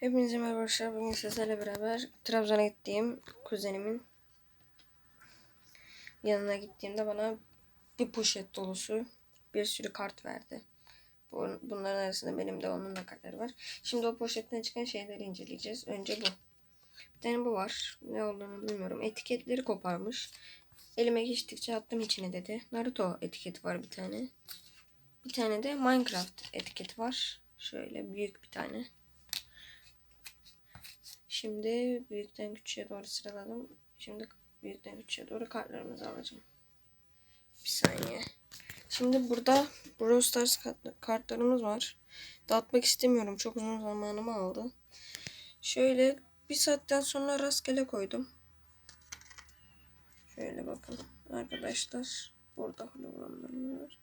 Hepinize merhaba arkadaşlar. Bugün sizlerle beraber Trabzon'a gittiğim kuzenimin yanına gittiğimde bana bir poşet dolusu bir sürü kart verdi. Bu- Bunların arasında benim de onun da kartları var. Şimdi o poşetten çıkan şeyleri inceleyeceğiz. Önce bu. Bir tane bu var. Ne olduğunu bilmiyorum. Etiketleri koparmış. Elime geçtikçe attım içine dedi. Naruto etiketi var bir tane. Bir tane de Minecraft etiketi var. Şöyle büyük bir tane. Şimdi büyükten küçüğe doğru sıraladım. Şimdi büyükten küçüğe doğru kartlarımızı alacağım. Bir saniye. Şimdi burada Brawl Stars kart- kartlarımız var. Dağıtmak istemiyorum. Çok uzun zamanımı aldı. Şöyle bir saatten sonra rastgele koydum. Şöyle bakın arkadaşlar. Burada hologramlarımız var.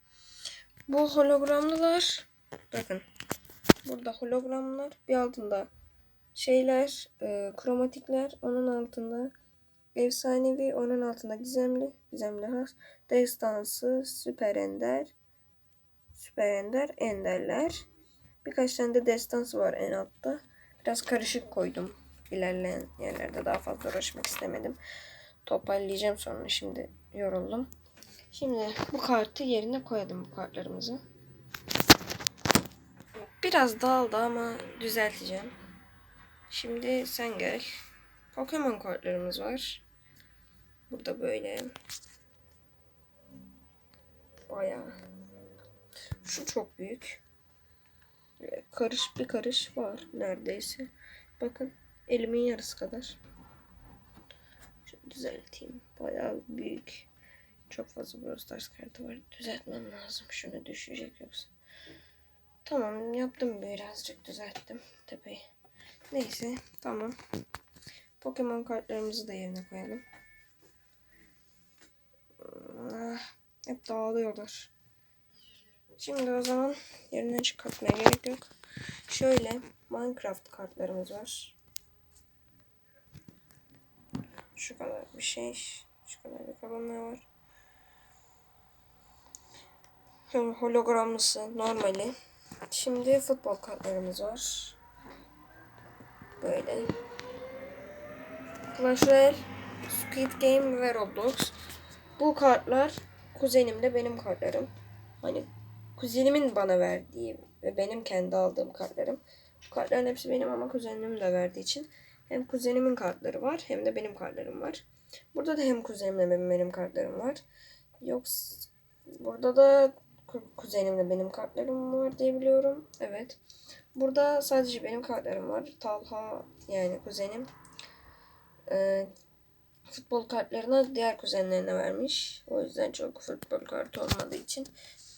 Bu hologramlılar bakın. Burada hologramlar bir altında şeyler, e, kromatikler, onun altında efsanevi, onun altında gizemli, gizemli has, destansı, süper ender, süper ender, enderler. Birkaç tane de destansı var en altta. Biraz karışık koydum. İlerleyen yerlerde daha fazla uğraşmak istemedim. Toparlayacağım sonra şimdi yoruldum. Şimdi bu kartı yerine koyalım bu kartlarımızı. Biraz dağıldı ama düzelteceğim. Şimdi sen gel. Pokemon kartlarımız var. Burada böyle. Bayağı. Şu çok büyük. Karış bir karış var neredeyse. Bakın elimin yarısı kadar. Şunu düzelteyim. Bayağı büyük. Çok fazla Brawl Stars kartı var. Düzeltmem lazım. Şunu düşecek yoksa. Tamam yaptım birazcık düzelttim tepeyi. Neyse tamam. Pokemon kartlarımızı da yerine koyalım. Ah, hep dağılıyorlar. Şimdi o zaman yerinden çıkartmaya gerek yok. Şöyle Minecraft kartlarımız var. Şu kadar bir şey. Şu kadar bir kalanlar var. Hologramlısı normali. Şimdi futbol kartlarımız var. Böyle. Clash Royale, Squid Game ve Roblox. Bu kartlar kuzenimle benim kartlarım. Hani kuzenimin bana verdiği ve benim kendi aldığım kartlarım. Bu kartların hepsi benim ama kuzenim de verdiği için hem kuzenimin kartları var hem de benim kartlarım var. Burada da hem kuzenimle benim, benim kartlarım var. Yoksa burada da kuzenimle benim kartlarım var diye biliyorum. Evet. Burada sadece benim kartlarım var. Talha yani kuzenim e, futbol kartlarını diğer kuzenlerine vermiş. O yüzden çok futbol kartı olmadığı için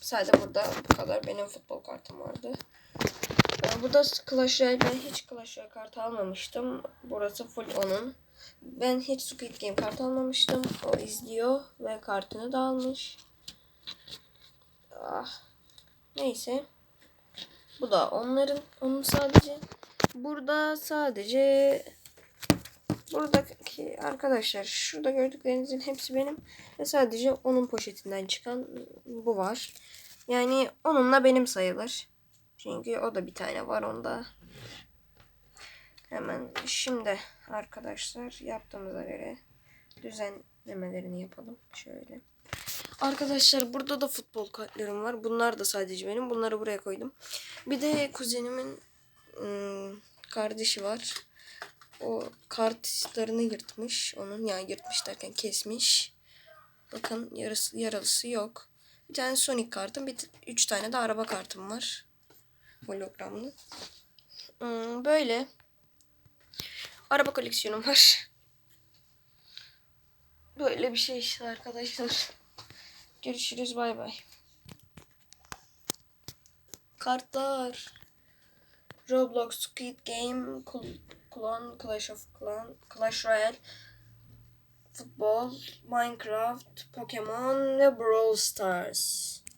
sadece burada bu kadar benim futbol kartım vardı. E, burada Clash Royale ben hiç Clash Royale kartı almamıştım. Burası full onun. Ben hiç Squid Game kartı almamıştım. O izliyor ve kartını da almış. Ah. Neyse. Bu da onların onun sadece burada sadece buradaki arkadaşlar şurada gördüklerinizin hepsi benim ve sadece onun poşetinden çıkan bu var. Yani onunla benim sayılır. Çünkü o da bir tane var onda. Hemen şimdi arkadaşlar yaptığımıza göre düzenlemelerini yapalım. Şöyle. Arkadaşlar burada da futbol kartlarım var. Bunlar da sadece benim. Bunları buraya koydum. Bir de kuzenimin ım, kardeşi var. O kartlarını yırtmış. Onun yani yırtmış derken kesmiş. Bakın yarısı, yaralısı yok. Bir tane Sonic kartım. Bir, üç tane de araba kartım var. Hologramlı. Im, böyle. Araba koleksiyonum var. Böyle bir şey işte arkadaşlar. Görüşürüz bay bay. Kartlar. Roblox, Squid Game, Cl- Clan, Clash of Clan, Clash Royale, Futbol, Minecraft, Pokemon ve Brawl Stars.